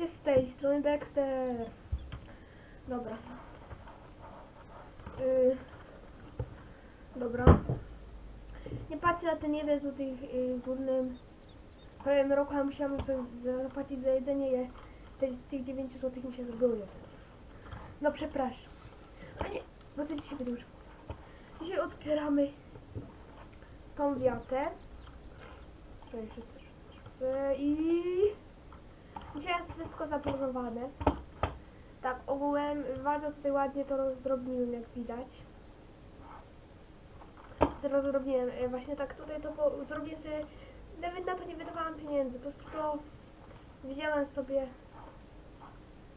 Witajcie z tej strony Dexter. Dobra. Y, dobra. Nie patrzcie na ten jeden zł yy, górnym. W kolejnym roku ja za- zapłacić za jedzenie. Je, te, z tych 9 zł mi się zrobiło. No przepraszam. A bo to dzisiaj już. Dzisiaj otwieramy tą wiatę. Rzucę, rzucę, rzucę i... Zaplanowane. Tak, ogółem bardzo tutaj ładnie to rozdrobniłem, jak widać. Co rozdrobniłem, e, właśnie tak tutaj to po, zrobię sobie, nawet na to nie wydawałam pieniędzy, po prostu to wziąłem sobie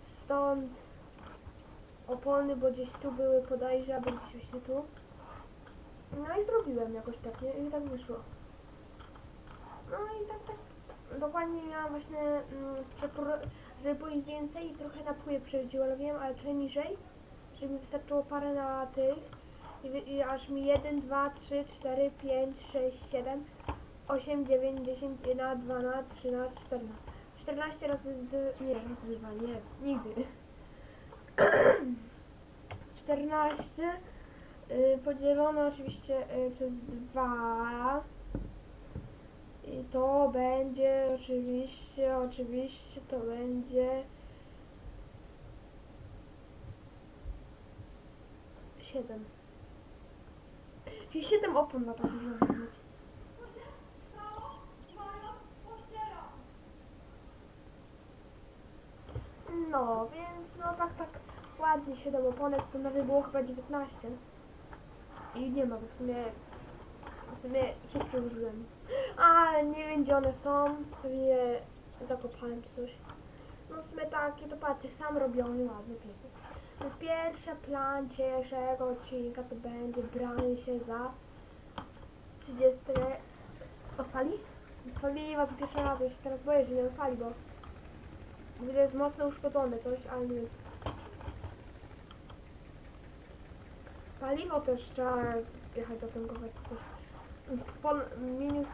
stąd opony, bo gdzieś tu były podajże, albo gdzieś właśnie tu. No i zrobiłem jakoś tak, nie? I tak wyszło. No i tak, tak. Dokładnie miałam właśnie, mm, żeby było ich więcej i trochę na pływie przedziulowiłem, ale trochę niżej, żeby mi wystarczyło parę na tych i, i aż mi 1, 2, 3, 4, 5, 6, 7, 8, 9, 10, 1, 2, 3, 14. 14 razy, d- nie, razy 2, nie, nigdy. 14 y, podzielone oczywiście y, przez 2 i to będzie oczywiście, oczywiście to będzie 7. Czyli 7 opon na to dużo wezmeć. No, więc no tak, tak ładnie 7 oponek, to nawet było chyba 19. I nie ma, bo w sumie w sumie się przełożyłem. A nie wiem gdzie one są. Pewnie zakopałem czy coś. No w sumie takie to patrzcie, sam robiony, ładny, piękny. Więc pierwszy plan dzisiejszego odcinka to będzie branie się za 30. Odpali? Odpaliła za pierwszy raz, ja się teraz boję, że nie odpali, bo widzę, jest mocno uszkodzone coś, ale nie wiem. Paliwo też trzeba jechać zatankować coś. Pon, minus,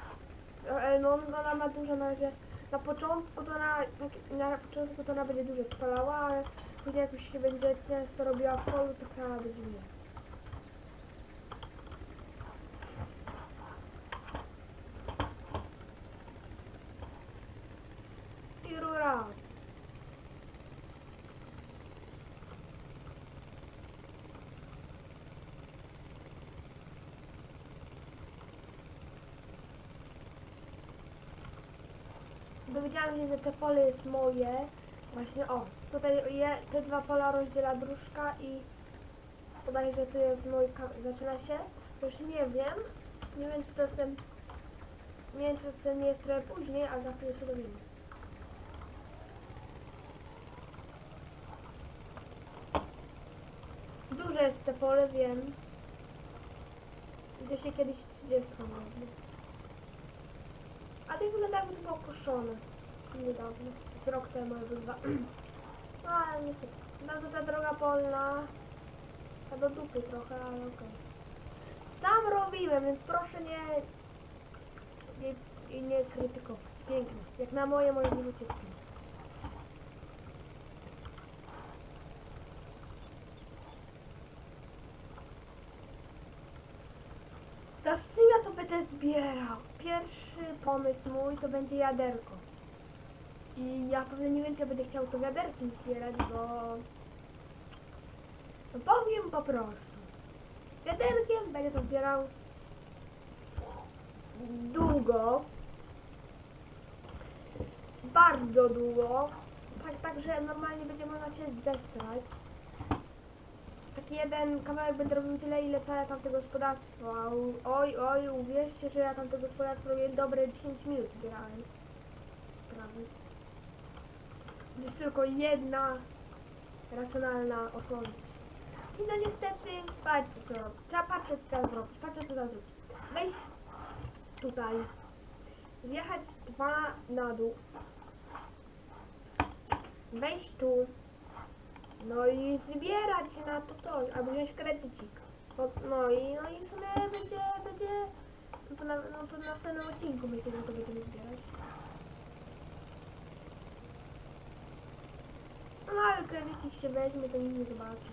no ona ma dużo na razie, na początku to ona, na początku to ona będzie dużo spalała, ale później jak już się będzie często robiła w polu, to chyba będzie mniej. I rura. Dowiedziałam się, że te pole jest moje. Właśnie, o, tutaj je, te dwa pola rozdziela dróżka i bodajże tu jest mój, zaczyna się. Już nie wiem, nie wiem czy to jest nie wiem czy to nie jest trochę później, ale za chwilę się dowiemy. Duże jest te pole, wiem. Gdzie się kiedyś 30 robi. A to wygląda jakby to było koszone. Niedawno. Z rok temu dwa. No ale niestety. No to ta droga polna. A do dupy trochę, ale okej. Sam robiłem, więc proszę nie... Nie, i nie krytykować. Pięknie. Jak na moje możliwości jest pięknie. To z czym ja to będę zbierał? Pierwszy pomysł mój to będzie jaderko. I ja pewnie nie wiem, czy będę chciał to wiaderkiem zbierać, bo... No powiem po prostu. Wiaderkiem będę to zbierał długo. Bardzo długo. Tak, tak, że normalnie będzie można się zesrać. Taki jeden kawałek będę robił tyle, ile całe tamte gospodarstwo. Oj, oj, uwierzcie, że ja tamte gospodarstwo robię dobre 10 minut zbierałem. Prawie. Jest tylko jedna racjonalna odpowiedź. I no niestety, patrzcie co robić. Trzeba patrzcie co trzeba zrobić. Patrzcie co zrobić. Wejść tutaj. Zjechać dwa na dół. Wejść tu. No i zbierać na to coś, albo wziąć kredycik. No, no i no i w sumie będzie, będzie, no to na, no to na następnym odcinku myślę, że to będziemy zbierać. Kredycik się weźmie, to nikt nie zobaczy.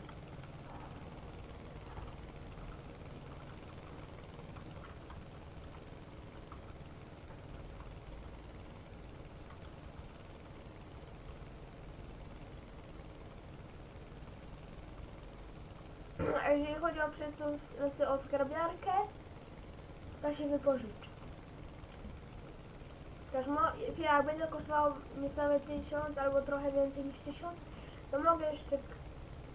A jeżeli chodzi o, przecież, znaczy o zgrabiarkę, to się wypożyczy. Chociaż mo, jak będzie niecałe 1000 albo trochę więcej niż 1000, to mogę jeszcze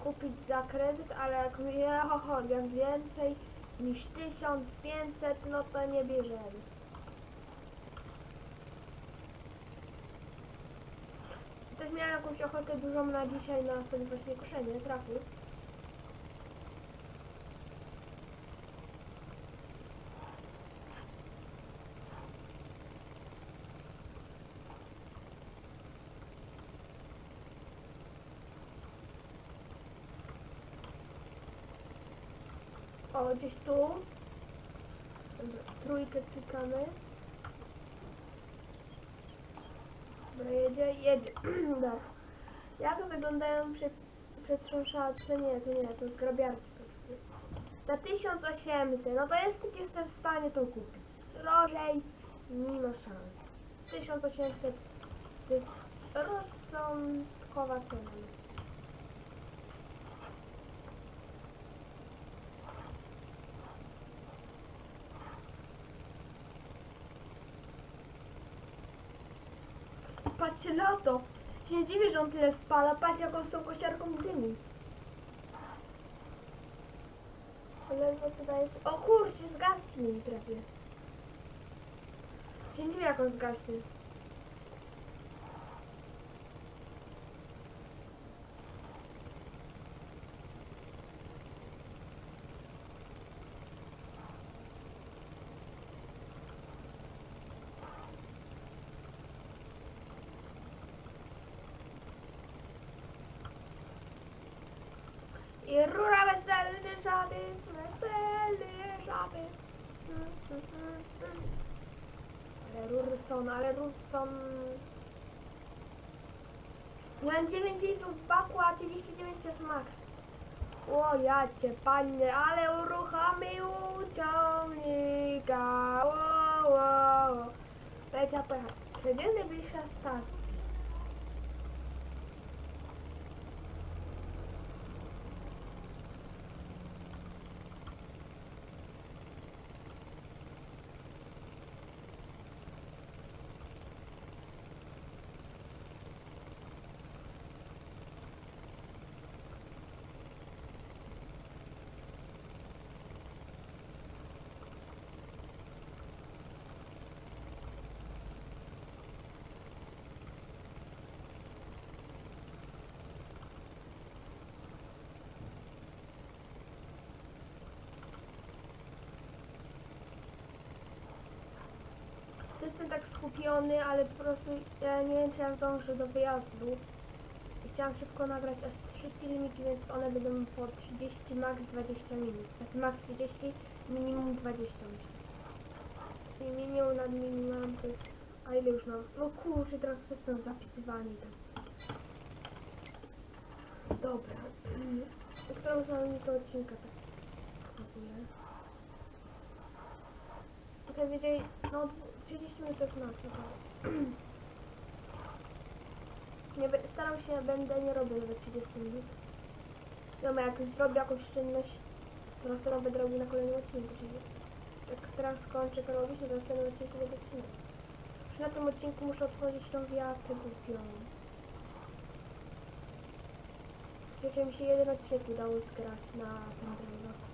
kupić za kredyt, ale jak, ja, więcej niż 1500, no to nie bierzemy. Też miałem jakąś ochotę dużą na dzisiaj na sobie właśnie koszenie, trafił. Gdzieś tu. Trójkę czekamy. Dobra, jedzie, jedzie. Dobra. Jak wyglądają prze, przetrząsacze? Nie, to nie, to z grabiarki potrzebuję. Za 1800, no to jest, jestem w stanie to kupić. Drożej, nie ma szans. 1800 to jest rozsądkowa cena. Patrzcie na to! Się nie dziwię, że on tyle spala. Patrz, jak on z tą kosiarką dymi. Ledwo co daje... O kurczę, zgasł mi prawie. Się nie dziwię, jak on zgaśnie. I rura weselny żaby, weselny żaby. Ale rury są, ale rury są... Miałem 9 litrów w baku, a 39 to jest max. O ja cię panie, ale uruchomił ciągnika. O, o, o. Leciał pojechać. Gdzie najbliższa stacja? Jestem tak skupiony, ale po prostu ja nie wiem, czy ja zdążę do wyjazdu. I chciałam szybko nagrać aż 3 filmiki, więc one będą po 30, max 20 minut. Znaczy max 30, minimum 20 myślę. I minimum nad minimum to jest... A ile już mam? No kurczę, teraz jestem zapisywany. Dobra. Która już mam to odcinka tak. Tutaj wiedzieli, no 30 minut to jest max, naprawdę. Nie, starał się, będę nie robił nawet 30 minut. No, jak zrobię jakąś czynność, to następną będę robił na kolejnym odcinku, czyli jak teraz skończę to robić, to na następnym odcinku będę ścinał. Już na tym odcinku muszę otworzyć tą wiatę głupią. Jeszcze mi się jeden odcinek udało zgrać na pendrive'a.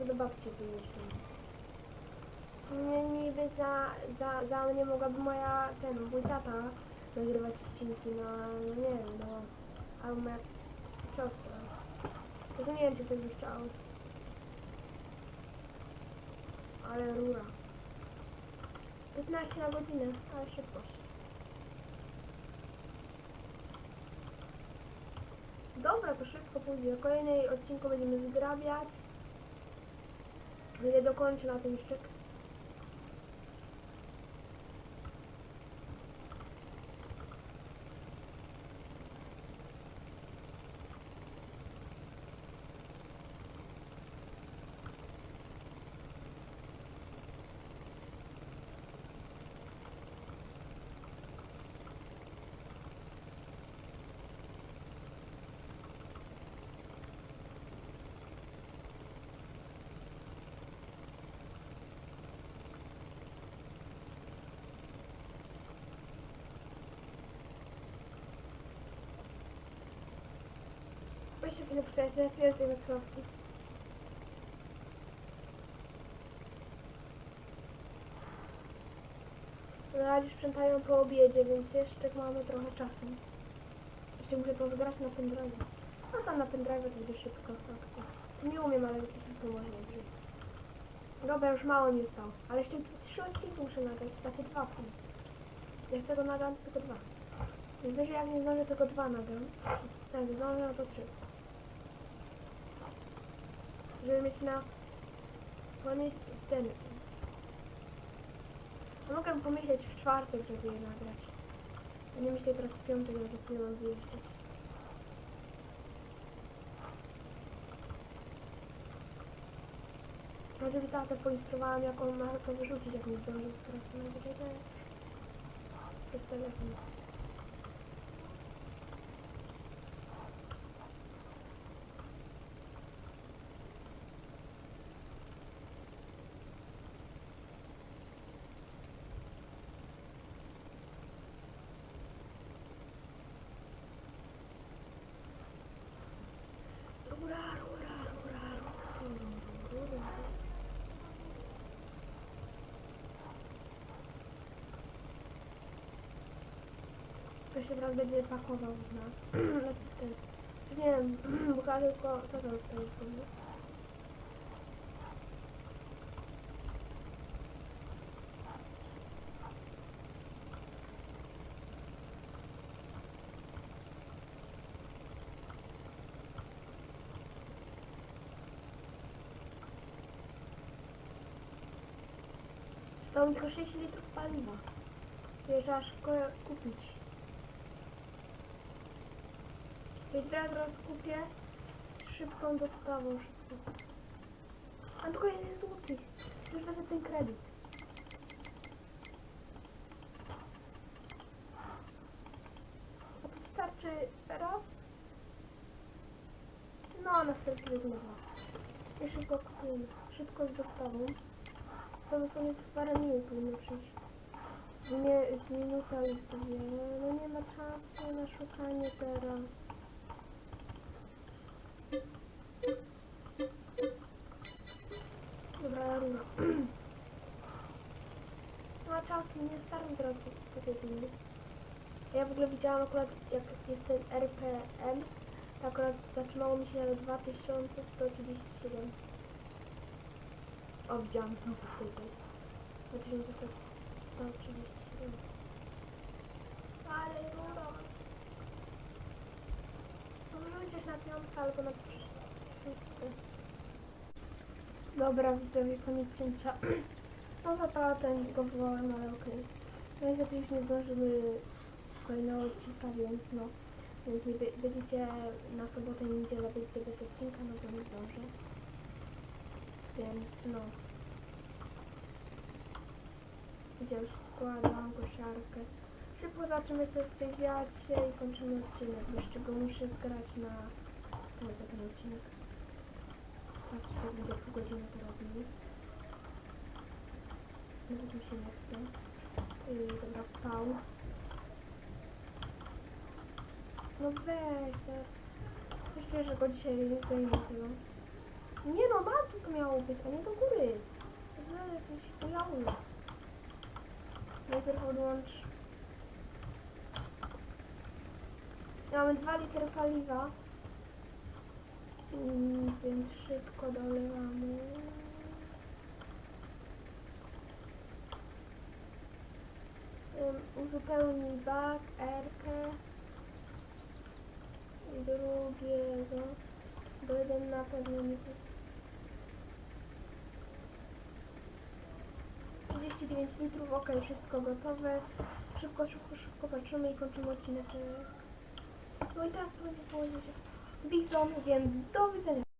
Sobie do babci wyjeżdżam. Nie, niby za, za, za mnie mogłaby moja, ten, mój tata nagrywać odcinki, no, no nie wiem, no, albo moja siostra. Tylko nie wiem, czy ktoś by chciał. Ale rura. 15 na godzinę, ale szybkość. Dobra, to szybko pójdzie. W kolejnej odcinku będziemy zgrabiać. Ile dokończę na tym jeszcze. Się chwilę poczekać, ja chwilę z tej sławki. Na razie sprzątają po obiedzie, więc jeszcze mamy trochę czasu. Jeszcze muszę to zgrać na pendrive. No tam na pendrive będzie szybko akcja. Co nie umiem, ale to szybko można brzmi. Dobra, już mało mi zostało. Ale jeszcze trzy odcinki muszę nagrać. Znaczy dwa w sumie. Jak tego nagram, to tylko dwa. Najwyżej jak nie zdążę, tylko dwa nagram. Tak, zdążę, no to trzy. Żeby mieć na pamięć ten. A mogę pomyśleć w czwartek, żeby je nagrać. A nie myślę teraz w piątek, że chwilę mam wyjeżdżać. No żeby tatę poinstruowałam, jak on ma to wyrzucić, jak nie zdąży skrać, to najwyżej też. Przez telefon. Ktoś się teraz będzie pakował z nas. Już nie wiem, chyba tylko co to zostaje Zostało tylko 6 litrów paliwa. Wiesz, aż szybko kupić. Więc teraz kupię z szybką dostawą. Szybko. Mam tylko jeden złoty. Już wezmę ten kredyt. A to wystarczy raz? No, na wszelki wezmę dwa. I szybko kupujemy. Szybko z dostawą. To dosłownie parę minut powinno przyjść. Z, nie, z dwie. No nie ma czasu na szukanie teraz. Dobra, rura. Nie ma czasu, nie startam teraz po 5 minut. Ja w ogóle widziałam akurat, jak jest ten RPM, to akurat zatrzymało mi się na 2137. O, widziałam znowu z tej tej. 2137. Ale rura. No wyrzucisz na piątkę albo na szóstkę. Dobra, widzowie, koniec cięcia. No zapała ten go wywołałem, ale okej. No niestety już nie zdążymy kolejnego odcinka, więc no. Więc nie będziecie na sobotę i niedzielę będziecie bez odcinka, no to nie zdążę. Więc no. Gdzie już składam kosiarkę. Szybko zobaczymy co jest w tej wiacie i kończymy odcinek. Jeszcze go muszę zgrać na tylko ten odcinek. Teraz jeszcze będzie pół godziny to robili. Nawet mi się nie chce. Dobra, pał. No weź, no. Coś czuję, że go dzisiaj zdejmę chyba. Nie no, na tu to miało być, a nie do góry. No, jesteś pojawy. Najpierw odłącz. Mamy 2 litry paliwa. Mm, więc szybko dolewamy. Ym, Uzupełnij bak, erkę drugiego, bo jeden na pewno nie jest. 39 litrów, ok, wszystko gotowe. Szybko, szybko, szybko patrzymy i kończymy odcinek. No i teraz będzie położyć Bizon, więc do widzenia.